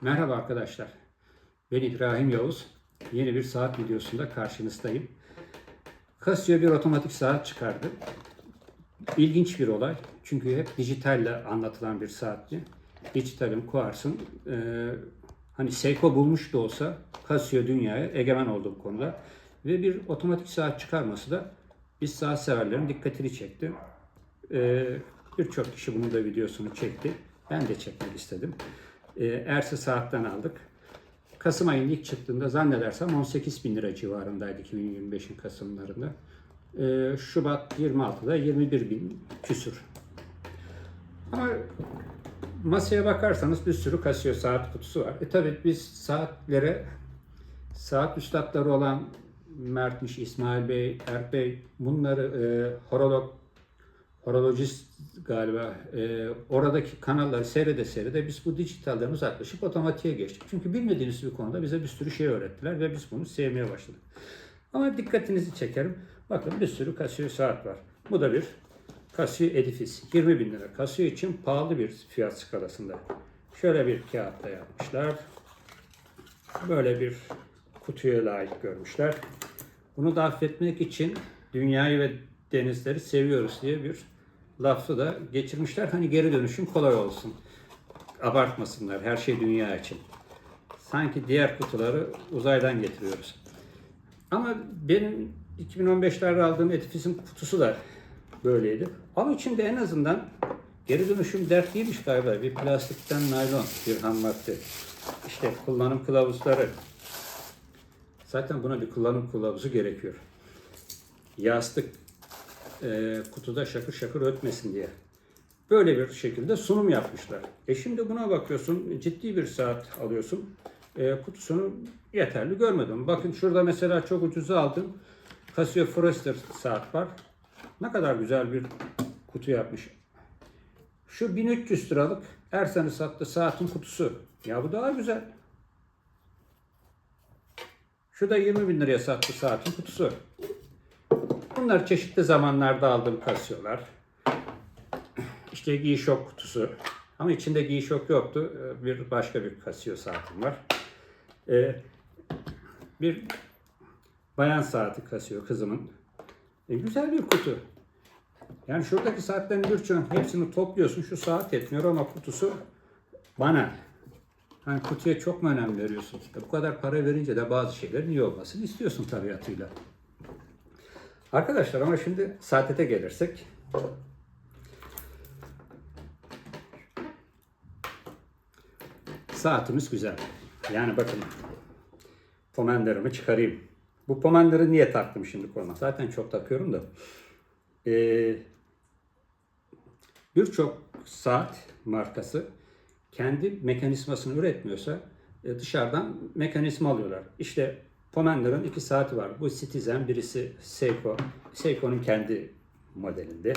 Merhaba arkadaşlar. Ben İbrahim Yavuz. Yeni bir saat videosunda karşınızdayım. Casio bir otomatik saat çıkardı. İlginç bir olay. Çünkü hep dijitalle anlatılan bir saatti. Dijitalin, Quartz'ın e, hani Seiko bulmuş da olsa Casio dünyaya egemen oldu bu konuda. Ve bir otomatik saat çıkarması da biz saat severlerin dikkatini çekti. E, Birçok kişi bunun da videosunu çekti. Ben de çekmek istedim. E, Erse saatten aldık. Kasım ayının ilk çıktığında zannedersem 18 bin lira civarındaydı 2025'in Kasımlarında. E, Şubat 26'da 21 bin küsür. Ama masaya bakarsanız bir sürü Casio saat kutusu var. E tabi biz saatlere saat üstadları olan Mertmiş, İsmail Bey, Erk Bey bunları e, horolog horolojist galiba e, oradaki kanalları seyrede seyrede biz bu dijitalden uzaklaşıp otomatiğe geçtik. Çünkü bilmediğiniz bir konuda bize bir sürü şey öğrettiler ve biz bunu sevmeye başladık. Ama dikkatinizi çekerim. Bakın bir sürü Casio saat var. Bu da bir Casio Edifice. 20 bin lira. Casio için pahalı bir fiyat skalasında. Şöyle bir kağıtta yapmışlar. Böyle bir kutuya layık görmüşler. Bunu da affetmek için dünyayı ve denizleri seviyoruz diye bir lafı da geçirmişler. Hani geri dönüşüm kolay olsun. Abartmasınlar her şey dünya için. Sanki diğer kutuları uzaydan getiriyoruz. Ama benim 2015'lerde aldığım Edifice'in kutusu da böyleydi. Ama içinde en azından geri dönüşüm dert değilmiş galiba. Bir plastikten naylon, bir ham madde. İşte kullanım kılavuzları. Zaten buna bir kullanım kılavuzu gerekiyor. Yastık e, kutuda şakır şakır ötmesin diye. Böyle bir şekilde sunum yapmışlar. E şimdi buna bakıyorsun, ciddi bir saat alıyorsun. E, kutusunu yeterli görmedim. Bakın şurada mesela çok ucuza aldım. Casio Forester saat var. Ne kadar güzel bir kutu yapmış. Şu 1300 liralık Ersen'i sattı saatin kutusu. Ya bu daha güzel. Şu da 20 bin liraya sattı saatin kutusu. Bunlar çeşitli zamanlarda aldığım kasyolar. İşte G-Shock kutusu. Ama içinde G-Shock yoktu. Ee, Bir başka bir Casio saatim var. Ee, bir bayan saati Casio kızımın. E, güzel bir kutu. Yani şuradaki saatlerin birçoğun hepsini topluyorsun. Şu saat etmiyor ama kutusu bana. Hani kutuya çok mu önem veriyorsun? Bu kadar para verince de bazı şeylerin iyi olmasını istiyorsun tabiatıyla. Arkadaşlar ama şimdi saatete gelirsek. Saatimiz güzel. Yani bakın pomenderimi çıkarayım. Bu pomenderi niye taktım şimdi koluma? Zaten çok takıyorum da. Ee, Birçok saat markası kendi mekanizmasını üretmiyorsa e, dışarıdan mekanizma alıyorlar. İşte Pomender'ın iki saati var. Bu Citizen, birisi Seiko. Seiko'nun kendi modelinde.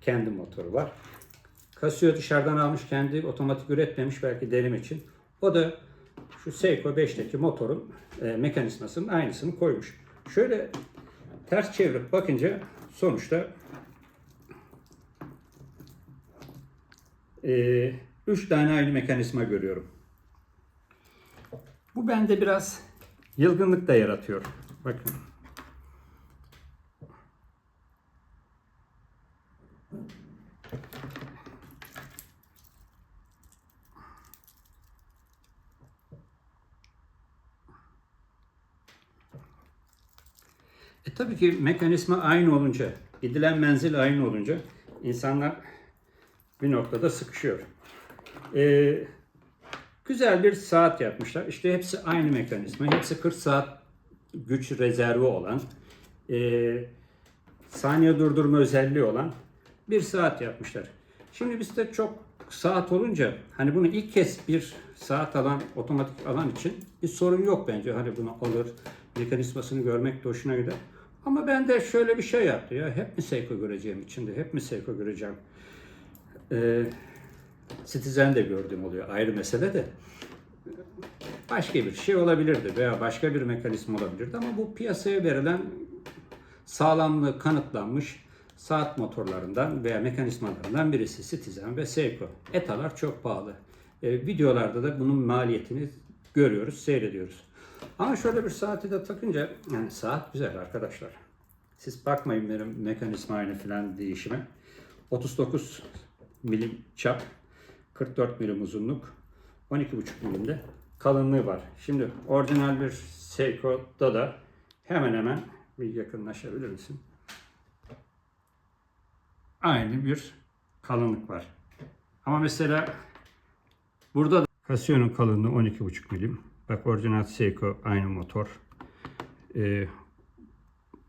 Kendi motoru var. Casio dışarıdan almış kendi otomatik üretmemiş belki derim için. O da şu Seiko 5'teki motorun e, mekanizmasının aynısını koymuş. Şöyle ters çevirip bakınca sonuçta e, üç tane aynı mekanizma görüyorum. Bu bende biraz yılgınlık da yaratıyor. Bakın. E tabii ki mekanizma aynı olunca, gidilen menzil aynı olunca insanlar bir noktada sıkışıyor. Ee, güzel bir saat yapmışlar. İşte hepsi aynı mekanizma. Hepsi 40 saat güç rezervi olan, e, saniye durdurma özelliği olan bir saat yapmışlar. Şimdi bizde çok saat olunca hani bunu ilk kez bir saat alan, otomatik alan için bir sorun yok bence. Hani bunu alır, mekanizmasını görmek de hoşuna gider. Ama ben de şöyle bir şey yaptı ya. Hep mi Seiko göreceğim içinde? Hep mi Seiko göreceğim? Ee, Citizen de gördüğüm oluyor. Ayrı mesele de. Başka bir şey olabilirdi veya başka bir mekanizma olabilirdi ama bu piyasaya verilen sağlamlığı kanıtlanmış saat motorlarından veya mekanizmalarından birisi Citizen ve Seiko. ETA'lar çok pahalı. E, videolarda da bunun maliyetini görüyoruz, seyrediyoruz. Ama şöyle bir saati de takınca yani saat güzel arkadaşlar. Siz bakmayın benim mekanizma aynı falan değişime. 39 milim çap, 44 milim uzunluk, 12,5 milimde kalınlığı var. Şimdi orijinal bir Seiko'da da hemen hemen bir yakınlaşabilir misin? Aynı bir kalınlık var. Ama mesela burada da Casio'nun kalınlığı 12,5 milim. Bak orijinal Seiko aynı motor. Ee,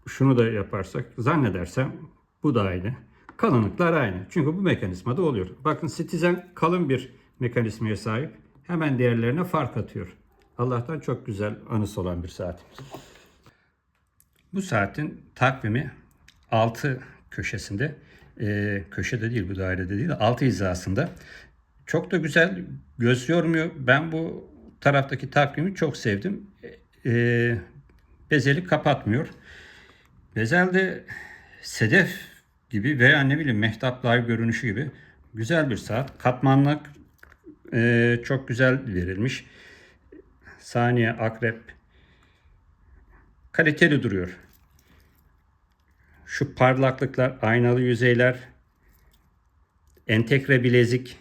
şunu da yaparsak zannedersem bu da aynı. Kalınlıklar aynı. Çünkü bu mekanizmada oluyor. Bakın Citizen kalın bir mekanizmaya sahip. Hemen diğerlerine fark atıyor. Allah'tan çok güzel anısı olan bir saatimiz. Bu saatin takvimi 6 köşesinde, e, köşede değil bu dairede değil, 6 hizasında. Çok da güzel, göz yormuyor. Ben bu taraftaki takvimi çok sevdim. E, bezeli kapatmıyor. Bezelde sedef gibi veya ne bileyim mehtap live görünüşü gibi güzel bir saat. Katmanlık e, çok güzel verilmiş. Saniye, akrep kaliteli duruyor. Şu parlaklıklar, aynalı yüzeyler, entegre bilezik,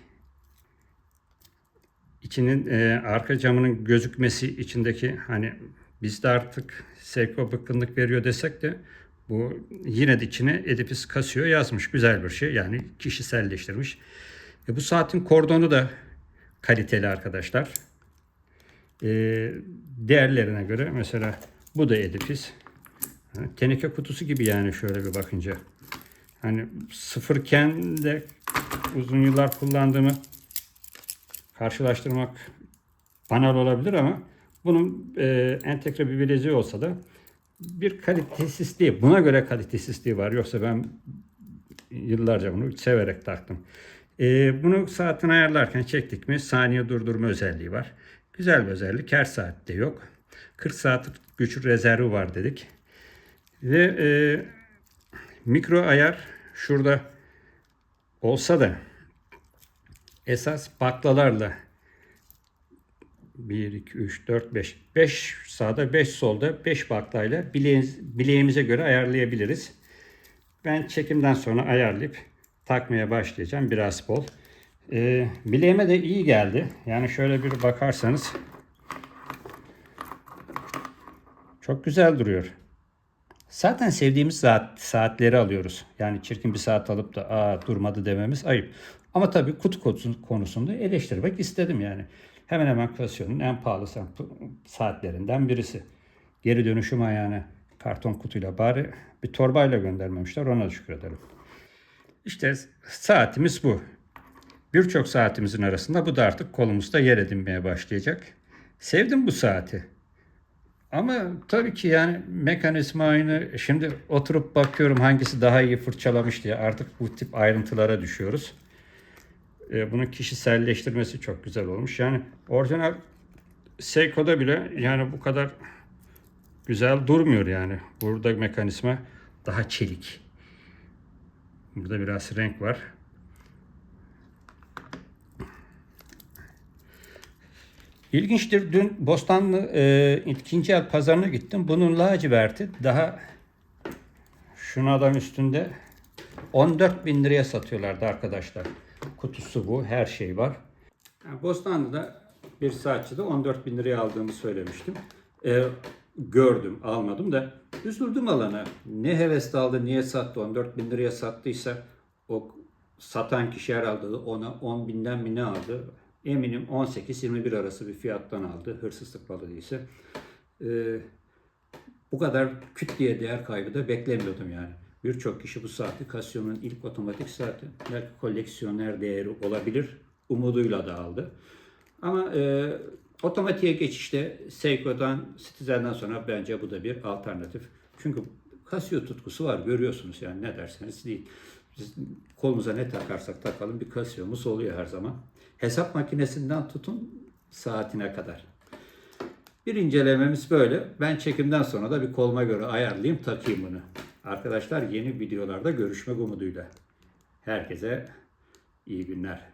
içinin e, arka camının gözükmesi içindeki hani bizde artık Seiko bıkkınlık veriyor desek de bu yine de içine Edipus Casio yazmış. Güzel bir şey. Yani kişiselleştirmiş. E, bu saatin kordonu da kaliteli arkadaşlar. E, diğerlerine göre mesela bu da Edipus. Ha, Teneke kutusu gibi yani şöyle bir bakınca. Hani sıfırken de uzun yıllar kullandığımı karşılaştırmak banal olabilir ama bunun e, entegre bir bileziği olsa da bir kalitesizliği, buna göre kalitesizliği var. Yoksa ben yıllarca bunu severek taktım. E, bunu saatini ayarlarken çektik mi saniye durdurma özelliği var. Güzel bir özellik. Her saatte yok. 40 saat güç rezervi var dedik. Ve e, mikro ayar şurada olsa da esas baklalarla 1, 2, 3, 4, 5. 5 sağda 5 solda 5 baklayla bileğimiz, bileğimize göre ayarlayabiliriz. Ben çekimden sonra ayarlayıp takmaya başlayacağım. Biraz bol. Ee, bileğime de iyi geldi. Yani şöyle bir bakarsanız çok güzel duruyor. Zaten sevdiğimiz saat, saatleri alıyoruz. Yani çirkin bir saat alıp da aa durmadı dememiz ayıp. Ama tabii kutu konusu- konusunda eleştirmek istedim yani. Hemen hemen Casio'nun en pahalı sa- saatlerinden birisi. Geri dönüşüm ayağını karton kutuyla bari bir torbayla göndermemişler ona da şükredelim. İşte saatimiz bu. Birçok saatimizin arasında bu da artık kolumuzda yer edinmeye başlayacak. Sevdim bu saati. Ama tabii ki yani mekanizma aynı. Şimdi oturup bakıyorum hangisi daha iyi fırçalamış diye artık bu tip ayrıntılara düşüyoruz. Ee, bunun kişiselleştirmesi çok güzel olmuş. Yani orijinal Seiko'da bile yani bu kadar güzel durmuyor yani. Burada mekanizma daha çelik. Burada biraz renk var. İlginçtir. Dün Bostanlı e, ikinci el pazarına gittim. Bunun laciverti daha şunu adam üstünde 14 bin liraya satıyorlardı arkadaşlar. Kutusu bu. Her şey var. Yani Bostanlı'da bir saatçide 14 bin liraya aldığımı söylemiştim. E, gördüm, almadım da üzüldüm alana. Ne hevesle aldı, niye sattı? 14 bin liraya sattıysa o satan kişi herhalde ona 10 binden mi ne aldı? Eminim 18-21 arası bir fiyattan aldı. Hırsızlık balı değilse. Ee, bu kadar küt diye değer kaybı da beklemiyordum yani. Birçok kişi bu saati Casio'nun ilk otomatik saati. Belki koleksiyoner değeri olabilir. Umuduyla da aldı. Ama e, otomatiğe geçişte Seiko'dan, Citizen'den sonra bence bu da bir alternatif. Çünkü Casio tutkusu var görüyorsunuz yani ne derseniz değil. Biz kolumuza ne takarsak takalım bir Casio'muz oluyor her zaman. Hesap makinesinden tutun saatine kadar. Bir incelememiz böyle. Ben çekimden sonra da bir koluma göre ayarlayayım takayım bunu. Arkadaşlar yeni videolarda görüşmek umuduyla. Herkese iyi günler.